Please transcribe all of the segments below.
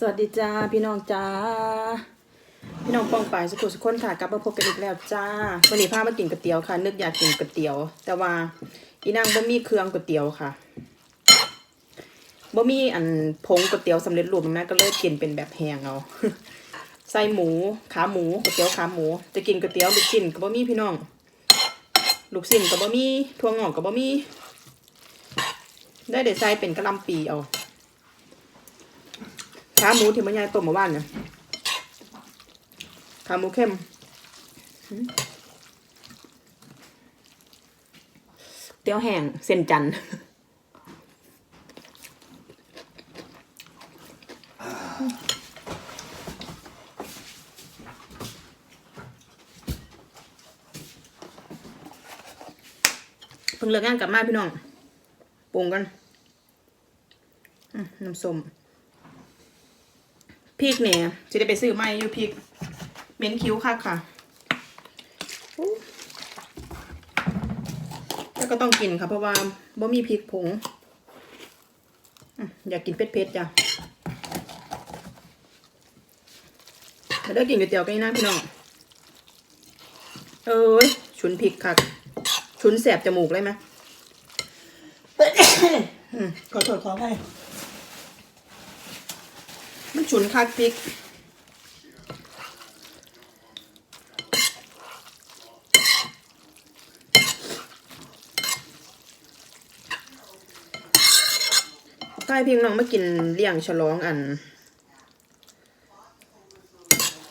สวัสดีจ้าพี่น้องจ้าพี่น้องปองไปสุขุสุขคนค่ะกลับมาพบกันอีกแล้วจ้าวันนี้พามากินก๋วยเตี๋ยวค่ะ นึกอยากกินก๋วยเตี๋ยว แต่ว่าอีนางบ่มีเครื่องก๋วยเตี๋ยวค่ะบ่มีอันผงก๋วยเตี๋ยวสำเร็จรูปแม่ก็เลยกินเป็นแบบแห้งเอาใส่หมูขาหมูก๋วยเตี๋ยวขาหมู จะกินก๋วยเตี๋ยวลูกชิ้นก็บ่มีพี่น้อง ลูกชิ้นก็บ่มีถั่วงอกก็บ่มีได้เดี๋ยวใส่เป็นกะลำปีเอา ขาหมูที่มันยายต้มเมาว่านเนี่ยขาหมูเข้มเตี๋ยวแห้งเส้นจันทร์เพิ่งเลิกงานกลับมาพี่น้องปรุงกันน้ำส้ม พริกเนี่ยจะได้ไปซื้อใหม่อยู่พริกเหม็นคิ้วค่ะค่ะ แล้วก็ต้องกินค่ะเพราะว่าบ่มีพริกผงอยากกินเผ็ดๆจ้ะแล้วได้กินก๋วยเตี๋ยวกันนี่นะพี่น้อง เอ้ยชุนพริกค่ะ ชุนแสบจมูกเลยไหมขอโทษขออภัยมัน ฉุนคักพริกใช่พี่น้องมากินเลี้ยงฉลองอัน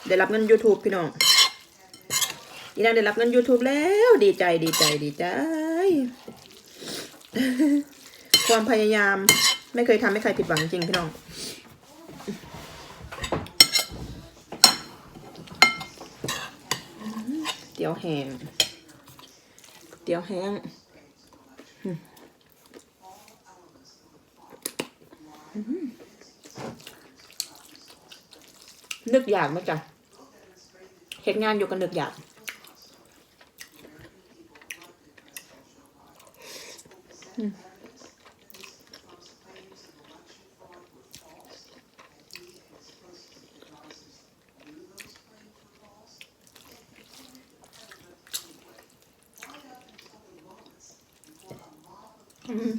ได้รับเงิน YouTube พี่น้องอีนางได้รับเงิน YouTube แล้วดีใจดีใจดีใจ ความพยายามไม่เคยทำให้ใครผิดหวังจริงพี่น้อง ตี๋ยวแห้งเตี๋ยวแห้งนึกอยากไหมจ๊ะเหตุงานอยู่กันนึกอยากอืม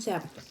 แ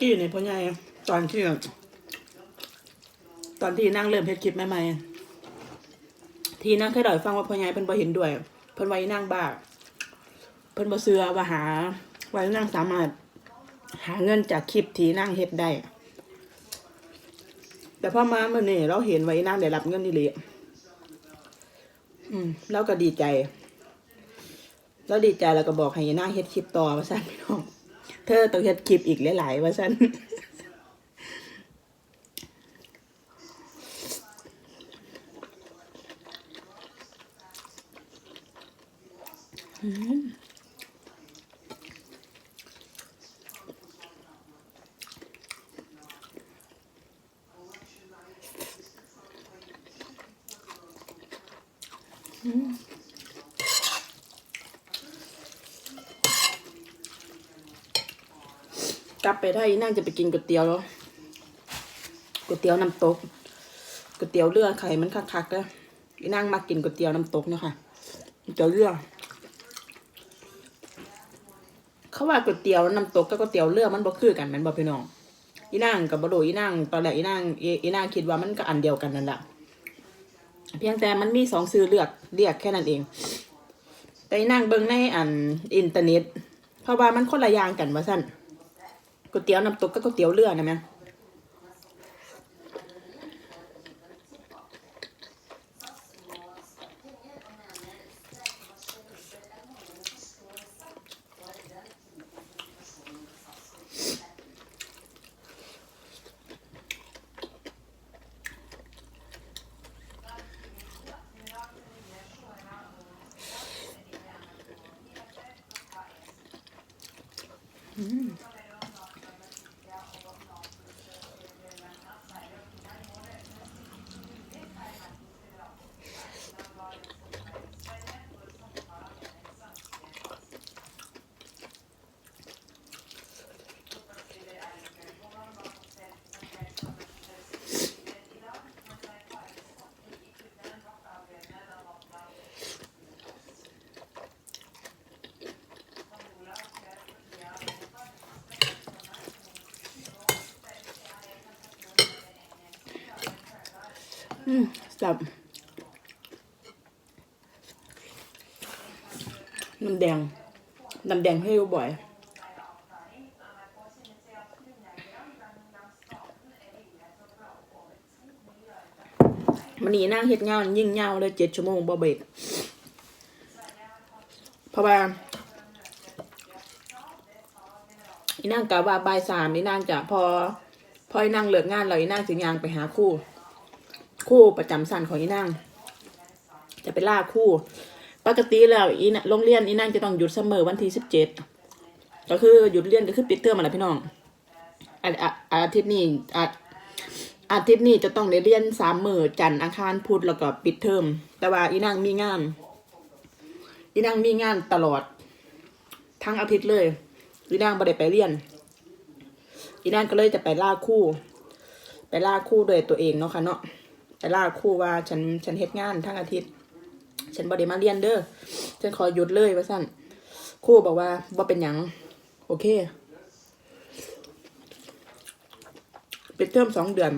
กี้เนี่ยพ่อใหญ่ตอนที่ตอนที่นั่งเริ่มเพจคลิปใหม่ๆที่นั่งเคยเล่าให้ฟังว่าพ่อใหญ่เพิ่นบ่เห็นด้วยเพิ่นไว้นั่งบ้าเพิ่นบ่เชื่อว่าหาไว้นั่งสามารถ หาเงินจากคลิปที่นั่งเฮ็ดได้แต่พอมาเมื่อนี้เราเห็นไว้นั่งได้รับเงินนี่เลยอืมเราก็ดีใจ แล้วดีใจแล้วก็บอกให้นั่งเฮ็ดคลิปต่อว่าซั่นพี่น้อง เธอต้องเฮ็ดคลิปอีกหลายๆว่าซั่น กลับ ไปไทยนั่งจะไปกินก๋วยเตี๋ยวแล้วก๋วยเตี๋ยวน้ำตกก๋วยเตี๋ยวเรือดไข่มันคักๆแล้วนั่งมากินก๋วยเตี๋ยวน้ำตกเนะค่ะก๋วยเตี๋ยวเรือดเขาว่าก๋วยเตี๋ยวน้ำตกกับก๋วยเตี๋ยวเรือดมันบ่คือกันมันบ่พี่น้องอีนั่งกับบโดอีนั่งตอนแรกอีนั่งอีนั่งคิดว่ามันก็อันเดียวกันนั่นแหละเพียงแต่มันมีสองซื้อเลือกเรียกแค่นั้นเอง แต่อีนั่งเบิ่งในอันอินเทอร์เน็ตเพราะว่ามันคนละอย่างกันว่าสั่น ก๋วยเตี๋ยวน้ำตกก็ก๋วยเตี๋ยวเรือนะแม่ อืมสับน้ำแดง น้ำแดงให้ดูบ่อย มันนี่นั่งเฮ็ดงานยิ่งยาเลยเจ็ดชั่วโมงบ่เบรกเพราะว่าอีนั่งกะว่าบ่ายสามอีนั่งจะพอ พออีนั่งเลิกงานแล้วอีนั่งสิยางไปหาคู่ คู่ประจำสันของอีนั่งจะไปล่าคู่ ปกติแล้วอีน่ะโรงเรียนอีนั่งจะต้องหยุดเสมอวันที่สิบเจ็ดก็คือหยุดเรียนก็คือปิดเทอมมาแล้วพี่น้องอาอาอาทิตย์นี้อาอาทิตย์นี้จะต้องได้เรียนสามมือจันทร์อังคารพุธแล้วก็ปิดเทอมแต่ว่าอีนั่งมีงาน อีนั่งมีงานตลอด ทั้งอาทิตย์เลยอีนั่งไม่ได้ไปเรียน อีนั่งก็เลยจะไปล่าคู่ ไปล่าคู่โดวยตัวเองเนาะค่ะเนาะ ไปล่าคู่ว่าฉันฉันเฮ็ดงานทั้งอาทิตย์ ฉันบ่ได้มาเรียนเด้อฉันขอหยุดเลยว่าสั่นครู่บอกว่าบ่เป็นหยัง โอเคปิดเทอมสองเดือน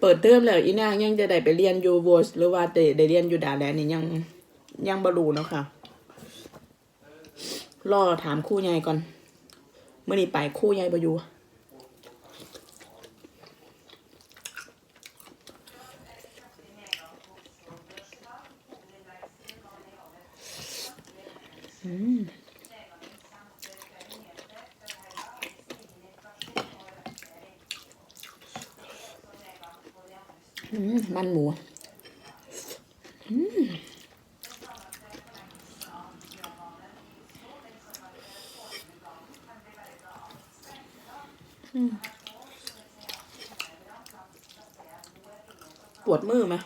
เปิดเทอมแล้วอีนางยังจะได้ไปเรียนอยู่วอสหรือว่าได้ได้เรียนอยู่ดาแลนนี่ยังยังบ่รู้เนาะค่ะ รอถามครู่ใหญ่ก่อนเมื่อนี้ไปครู่ใหญ่บอยู่อืมอืมมันหมู ปวดมือไหม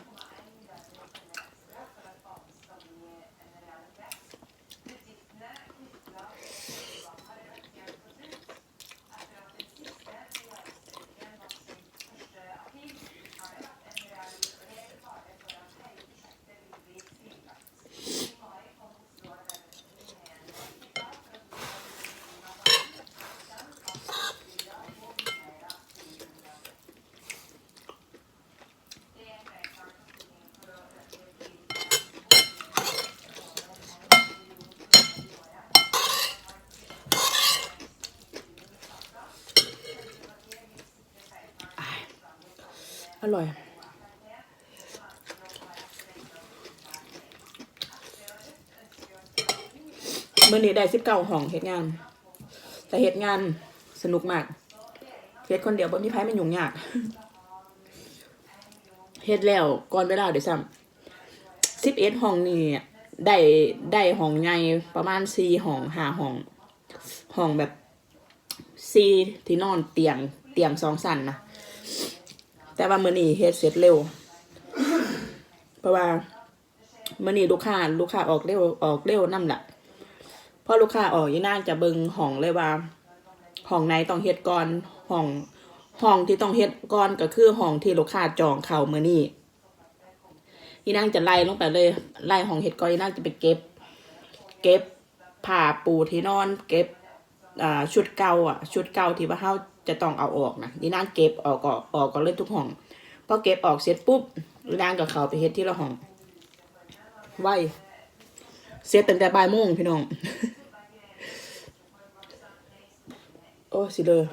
อร่อย เมื่อนี้ได้สิบเก้าห้องเฮ็ดงาน แต่เฮ็ดงานสนุกมากเฮ็ดคนเดียวบ่มีไผมันยุ่งยากเฮ็ดแล้วก่อนเวลาเดี๋ยวซ้ำสิบเอ็ดห้องนี่ได้ได้ห้องใหญ่ประมาณสี่ห้องห้าห้องห้องแบบสี่ที่นอนเตียงเตียงสองสันนะ แต่ว่ามื้อนี้เฮ็ดเสร็จเร็ว เพราะว่ามื้อนี้ลูกค้าลูกค้าออกเร็วออกเร็วนํล่ะพอลูกค้าออกยีนางจะเบิงห้องเลยว่าห้องไหนต้องเฮ็ดก่อนห้องห้องที่ต้องเฮ็ดก่อนก็คือห้องที่ลูกค้าจองเข้ามื้อนี้ยีนางจะไล่ลงไปเลยไล่ห้องเฮ็ดก่อนยีนางจะไปเก็บ เก็บผ้าปูที่นอน เก็บอ่าชุดเก่าอะ ชุดเก่าที่ว่าเฮา จะต้องเอาออกนะดินานเก็บออกก็ออกก็เลยทุกห้องพอเก็บออกเสร็จปุ๊บนานก็เข้าไปเฮ็ดที่ละห้องไวเสร็จตั้งแต่บ่ายโมงพี่น้อง โอ้สิเลย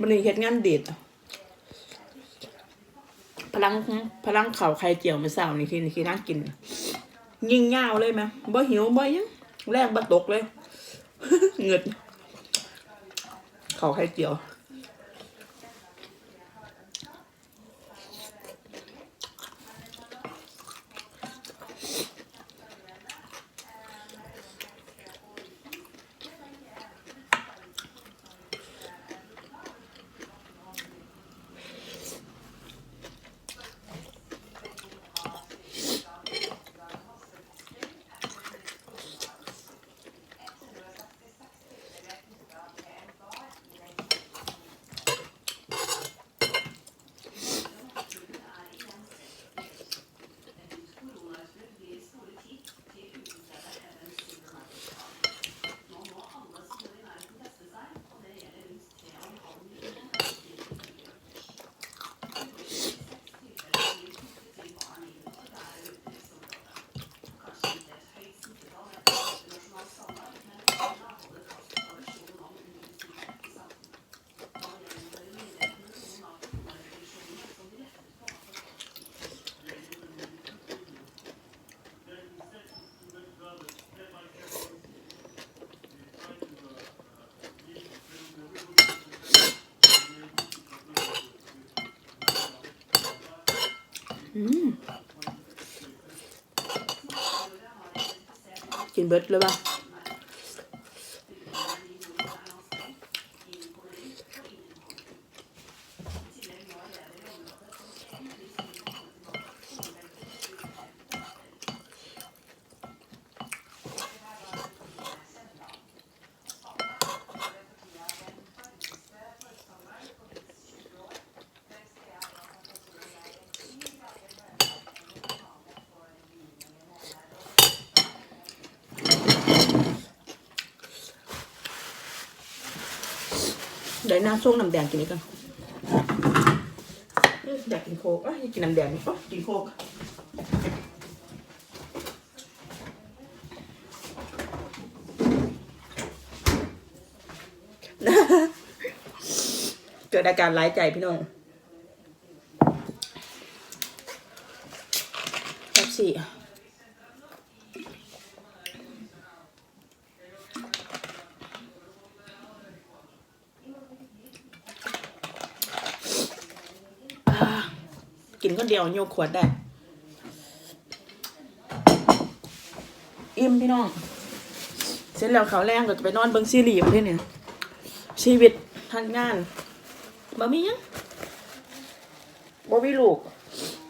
มันนี่เฮ็ดงานเด็ดพลังพลังเข่าไข่เจียวมาสาวนี่คือนี่คือน่ากิน ยิ่งยาวเลยไหมบ่หิวบ่ยังแรกบ่ตกเลย เงิดเข่าไข่เจียว อืม กินเบิดเลยป่ะ เดี๋ยวน้าช่วงน้ำแดงกินนี้กันอยากกินโคกอะอยากกินน้ำแดงอ๋อกินโคกเกิดอาการร้ายใจพี่น้องแท็กซี่อ่า กินคนเดียวโยกขวดได้ อิ่มพี่น้อง เสร็จแล้วเขาแรงก็จะไปนอนเบิ่งซีรีส์ประเทศเนี่ย ชีวิตทันงานบ่มียังบ่มีลูก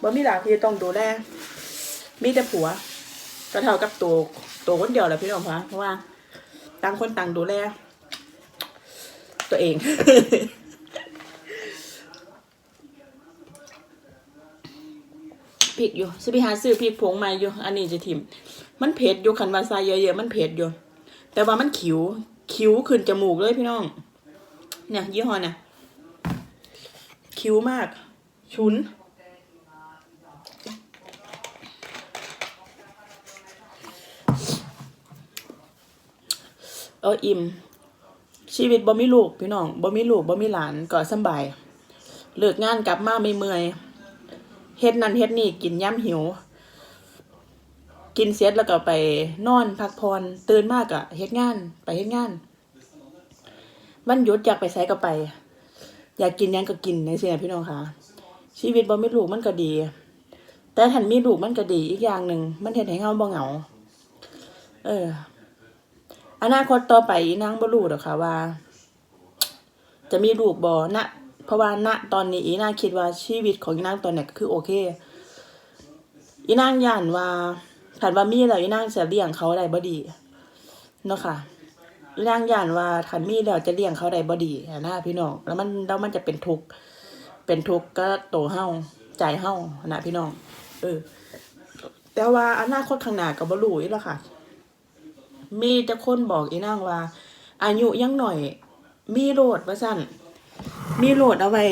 บ่มีหลานที่ต้องดูแลมีแต่ผัวก็เท่ากับตัวตัวคนเดียวแหละพี่น้องคะเพราะว่าต่างคนต่างดูแลตัวเอง พริกอยู่สิไปหาซื้อพริกผงมาอยู่ อันนี้จะทิม มันเผ็ดอยู่คันวาซาเยอะๆมันเผ็ดอยู่ แต่ว่ามันขิวคิ้วขึ้นจมูกเลยพี่น้อง เนี่ยยี่ห้อเนี่ยคิ้วมาก ชุน เอออิ่ม ชีวิตบ่มีลูกพี่น้องบ่มีลูกบ่มีหลานก็สบาย เลิกงานกลับมาไม่เมื่อย เฮ็ดนั่นเฮ็ดนี่กินย่ำหิว กินเสร็จแล้วก็ไปนอนพักผ่อนตื่นมากอะเฮ็ดงาน ไปเฮ็ดงานวันหยุดอยากไปไสก็ไป อยากกินยังก็กินในเสียพี่น้องค่ะ ชีวิตบ่มีลูกมันก็ดี แต่ถ้ามีลูกมันก็ดีอีกอย่างหนึ่งมันเฮ็ดให้เฮาบ่เหงา เออ อนาคตต่อไปนางบ่รู้ดอกค่ะว่า จะมีลูกบ่ณ เพราะว่าณตอนนี้อีนางคิดว่าชีวิตของอีนางตอนเนี้ยก็คือโอเค อีนางย่านว่าถัดว่ามีแล้วอีนางจะเลี้ยงเขาได้บ่ดีเนาะค่ะอีนางย่านว่าถัดมีแล้วจะเลี้ยงเขาได้บ่ดีนะพี่น้องแล้วมันแล้วมันจะเป็นทุกข์เป็นทุกข์ก็โตเฮาใจเฮานะพี่น้องเออ แต่ว่าอนาคตข้างหน้าก็บ่รู้อีกแล้วค่ะ มีแต่คนบอกอีนางว่า อายุยังหน่อย มีโลดว่าสั่น มีโลดเอาไว้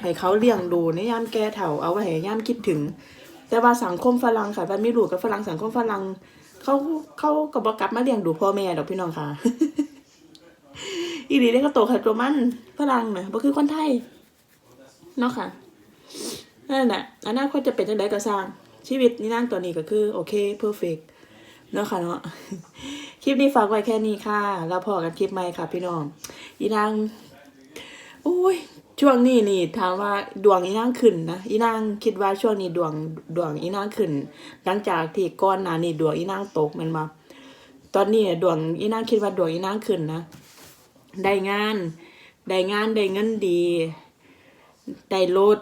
ให้เขาเลี้ยงดูในยามแก่เฒ่าเอาไว้ให้ยามคิดถึง แต่ว่าสังคมฝรั่งค่ะว่ามีลูกกับฝรั่งสังคมฝรั่งเขาเขาก็บอกลับมาเลี้ยงดูพ่อแม่ดอกพี่น้องค่ะอีหลีเด้ก็โตขัดตัวมันฝรั่งนะบ่คือคนไทยเนาะค่ะนั่นแหละอนาคตจะเป็นจังไดก็สร้าง ชีวิตนี่นั่งตัวนี้ก็คือ โอเคเพอร์เฟกเนาะค่ะเนาะคลิปนี้ฝากไว้แค่นี้ค่ะ แล้วพอกันคลิปใหม่ค่ะพี่น้องอีนาง โอ้ย ช่วงนี้นี่ถามว่าดวงอีนางขึ้นนะอีนางคิดว่าช่วงนี้ดวงดวงอีนางขึ้น หลังจากที่ก่อนหน้านี้ดวงอีนางตกมันมา ตอนนี้ดวงอีนางคิดว่าดวงอีนางขึ้นนะได้งานได้งานได้เงินดี ได้รถ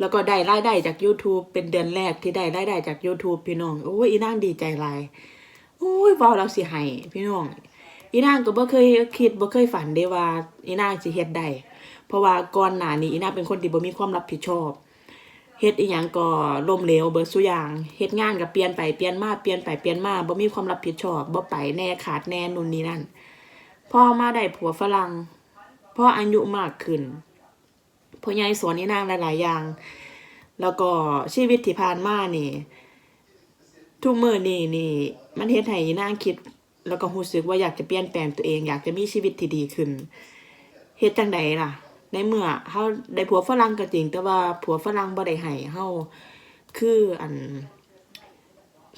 แล้วก็ได้รายได้จาก YouTube เป็นเดือนแรกที่ได้รายได้จาก YouTube พี่น้องโอ้ยอีนางดีใจหลายโอ้ยว้าเราสิให้พี่น้อง อีนางก็บ่เคยคิดบ่เคยฝันได้ว่าอีนางสิเฮ็ดได้เพราะว่าก่อนหน้านี้อีนางเป็นคนที่บ่มีความรับผิดชอบเฮ็ดอีหยังก็ล้มเหลวเบิดซุอย่างเฮ็ดงานก็เปลี่ยนไปเปลี่ยนมาเปลี่ยนไปเปลี่ยนมาบ่มีความรับผิดชอบบ่ไปแน่ขาดแน่นู่นนี่นั่นพ่อมาได้ผัวฝรั่งพ่ออายุมากขึ้นพ่อใหญ่สอนอีนางหลายๆอย่าง แล้วก็ชีวิตที่ผ่านมานี่ ทุกมื้อนี่นี่ มันเฮ็ดให้อีนางคิด แล้วก็รู้สึกว่าอยากจะเปลี่ยนแปลงตัวเอง อยากจะมีชีวิตที่ดีขึ้นเฮ็ดจังใดล่ะ ในเมื่อเฮาได้ผัวฝรั่งก็จริง แต่ว่าผัวฝรั่งบ่ได้ให้เฮาคืออัน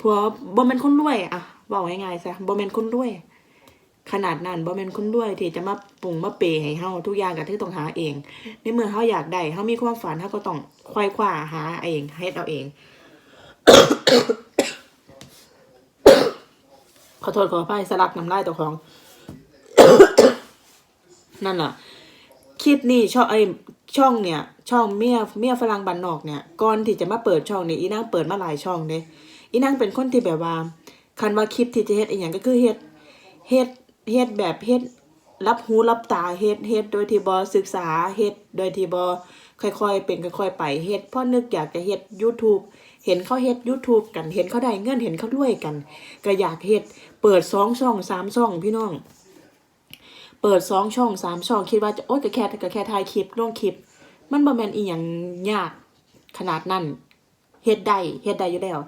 ผัวบ่แม่นคนรวยอะเว้าง่ายๆซะบ่แม่นคนรวย ขนาดนั้นบ่แม่นคนรวยที่จะมาปรุงมาเปย์ให้เฮาทุกอย่างก็คือต้องหาเอง ในเมื่อเฮาอยากได้เฮามีความฝันเฮาก็ต้องควายคว้าหาเองเฮ็ดเอาเอง ขอโทษขออภัยสลักน้ำลายตัวของ นั่นล่ะคลิปนี้ช่องไอช่องเนี่ย ช่องเมียเมียฝรั่งบันนอกเนี่ยก่อนที่จะมาเปิดช่องเนี่ยอีนางเปิดมาหลายช่องเด้อีนางเป็นคนที่แบบว่า คันว่าคลิปที่จะเฮ็ดอีหยังก็คือเฮ็ดเฮ็ดเฮ็ดแบบเฮ็ดรับหูรับตาเฮ็ดเฮ็ดโดยที่บ่ศึกษาเฮ็ดโดยที่บ่ ค่อยๆ เป็นค่อยๆ ไปเฮ็ดพราะนึกอยากจะเฮ็ด YouTube เห็นเขาเฮ็ด YouTube กันเห็นเขาได้เงินเห็นเขารวยกัน ก็อยากเฮ็ดเปิดสองช่องสามช่องพี่น้อง เปิดสองช่องสามช่องคิดว่าจะโอ๊ยก็แค่ก็แค่ถ่ายคลิปลงคลิป มันบ่แม่นอีหยังยากขนาดนั้นเฮ็ดได้เฮ็ดได้อยู่แล้ว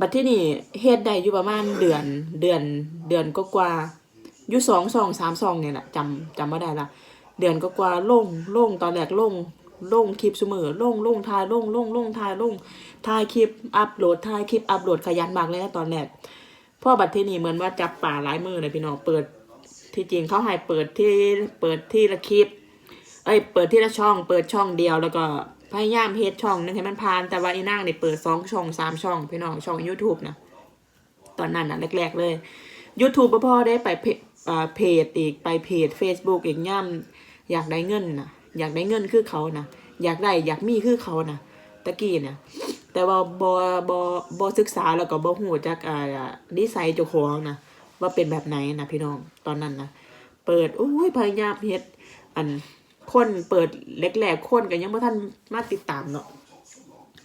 บัดที่นี่เฮ็ดได้อยู่ประมาณเดือนเดือนเดือนก็กว่าอยู่สองสองสามสองเนี่ยแหละจำจำไม่ได้ละเดือนก็กว่าลงลงตอนแรกลง ลงคลิปเสมอลงลงถ่ายลงลงลงถ่ายลงถ่ายคลิปอัปโหลดถ่ายคลิปอัปโหลดขยันมากเลยนะตอนแรกพ่อบัดที่นี่เหมือนว่าจับป่าหลายมือเลยพี่น้องเปิดที่จริงเขาให้เปิดที่เปิดที่ละคลิป เอ้ยเปิดที่ละช่อง เปิดช่องเดียวแล้วก็พยายามเฮ็ดช่องหนึงให้มันผ่านแต่ว่าอีนางเนี่ยเปิดสองช่องสามช่องพี่น้องช่อง YouTube นะตอนนั้นนะแรก ๆ เลย YouTube บ่อได้ไปเพอ่าเพจอีกไปเพจ Facebook อีกย่ำอยากได้เงินนะ อยากได้เงินคือเขานะอยากได้อยากมีคือเขานะตะกี้นะแต่ว่าบ่บ่บ่ศึกษาแล้วก็บ่ฮู้จักอ่านิสัยเจ้าของนะว่าเป็นแบบไหนนะพี่น้องตอนนั้นนะเปิดโอ้ยพยายามเฮ็ดอันคนเปิดแรกๆคนก็ยังบ่ทันมาติดตามเนาะ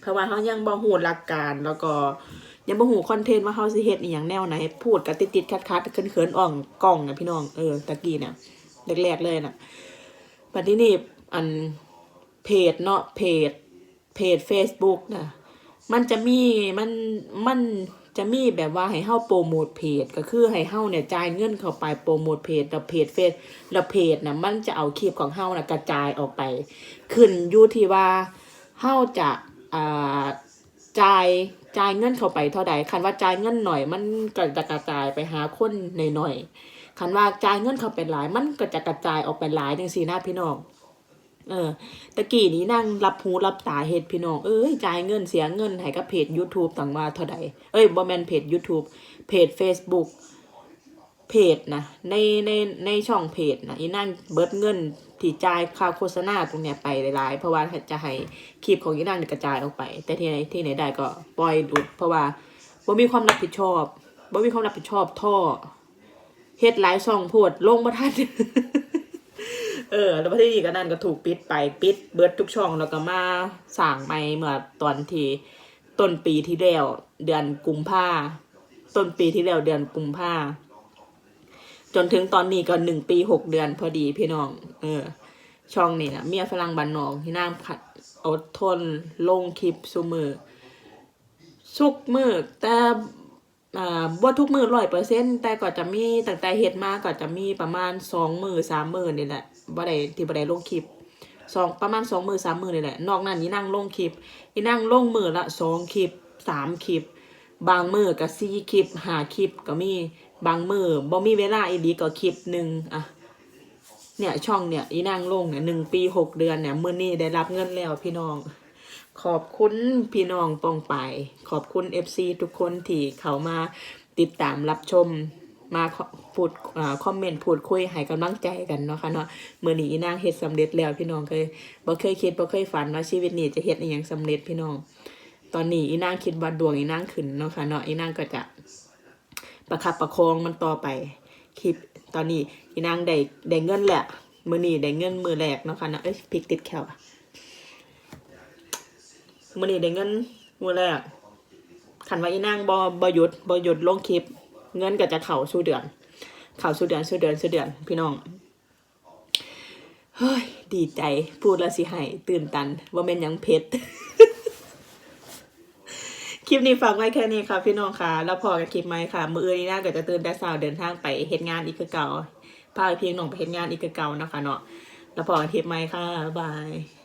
เพราะว่าเขายังบ่ฮู้หลักการแล้วก็ยังบ่ฮู้คอนเทนต์ว่าเขาสิเฮ็ดอีหยังแนวไหน พูดก็ติดๆคัดๆเขินๆอ่องกล้องนะพี่น้องเออตะกี้เนี่ยแรกๆเลยน่ะบัดนี้นี่ อันเพจเนาะเพจเพจ Facebook นะมันจะมีมันมันจะมีแบบว่าให้เฮาโปรโมทเพจก็คือให้เฮาเนี่ยจ่ายเงินเข้าไปโปรโมทเพจแล้วเพจเฟซแล้วเพจนะมันจะเอาคลิปของเฮาน่ะกระจายออกไป ขึ้นอยู่ที่ว่าเฮาจะอ่าจ่ายจ่ายเงินเข้าไปเท่าใดคันว่าจ่ายเงินหน่อย มันก็จะกระจายไปหาคนหน่อยๆคันว่าจ่ายเงินเข้าไปหลาย มันก็จะกระจายออกไปหลายจังซี่นะพี่น้อง เออตะกี้นี้นั่งรับหูรับตาเฮ็ดพี่น้อง เอ้ยจ่ายเงินเสียเงินให้กับเพจ YouTube ต่างว่าเท่าใดเอ้ยบ่แมนเพจ YouTube เพจ Facebook เพจนะในในในช่องเพจนะอีนั่งเบิดเงินที่จ่ายค่าโฆษณาตรงเนี้ยไปหลายๆ เพราะว่าจะให้คลิปของอีนั่งกระจายออกไป แต่ที่ไหนที่ไหนได้ก็ปล่อยหลุด เพราะว่าบ่มีความรับผิดชอบบ่มีความรับผิดชอบท่อเฮ็ดหลายช่องโพดลงบ่ทัน เออ แล้วประเทศนี้ก็นั่นก็ถูกปิดไปปิดเบิดทุกช่องแล้วก็มาสั่งใหม่เมื่อตอนที่ต้นปีที่แล้วเดือนกุมภาต้นปีที่แล้วเดือนกุมภาจนถึงตอนนี้ก็หนึ่งปีหกเดือนพอดีพี่น้อง เออ ช่องนี้นะเมียฝรั่งบันนอกที่นั่งผัดอดทนลงคลิปซุมือสุกมือแต่อ่าบ่ทุกมือร้อยเปอร์เซ็นต์แต่ก็จะมีตั้งแต่เฮ็ดมาก็จะมีประมาณสองมือสามมือนี่แหละ บ่ได้ที่บ่ได้ลงคลิปสองประมาณสองมือสามมือนี่แหละ นอกนั้นนี่นั่งลงคลิปนี่นั่งลงมือละสองคลิปสามคลิป บางมือก็สี่คลิปห้าคลิปก็มีบางมือบ่มีเวลาอีดีก็คลิปหนึ่งอะเนี่ยช่องเนี่ยอีนางลงเนี่ยหนึ่งปีหกเดือนเนี่ยมือนี้ได้รับเงินแล้วพี่น้อง ขอบคุณพี่น้องปองไป ขอบคุณเอฟซีทุกคนที่เขามาติดตามรับชม มาพูดอคอมเมนต์พูดคุยให้กำลังใจกันเนาะค่ะเนาะเมื่อนี้อีนางเฮ็ดสำเร็จแล้วพี่น้องเคยบ่เคยคิดบ่เคยฝันว่าชีวิตนี้จะเฮ็ดอหย่างสำเร็จพี่น้อง ตอนนี้อีนางคิดว่าดวงอีนางขึ้นเนาะค่ะเนาะอีนางก็จะประคับประคองมันต่อไปคลิปตอนนี้อีนางได้ได้เงินแหละมือนี้ได้เงินมือแรกเนาะค่ะเนาะเอ้ยพิกติดแขวมือนี้ได้เงินมือแรกขันว่าอีนางบอบหยุดบหยุดลงคลิป เงินก็จะเข่าสู่เดือน เข่าสู่เดือนสู่เดือนสู่เดือน พี่น้องเฮ้ยดีใจพูดแล้วสิให้ตื่นตัน ว่าเป็นยังเพชรคลิปนี้ฝากไว้แค่นี้ค่ะพี่น้องค่ะ แล้วพอกันคลิปไหมค่ะ มืออื่นนี้น่าก็จะตื่นแต่เช้าเดินทางไปเฮ็ดงานอีกคือเก่าพาเพียงน้องไปเฮ็ดงานอีกคือเก่านะคะเนาะแล้วพอกันคลิปไหมค่ะบาย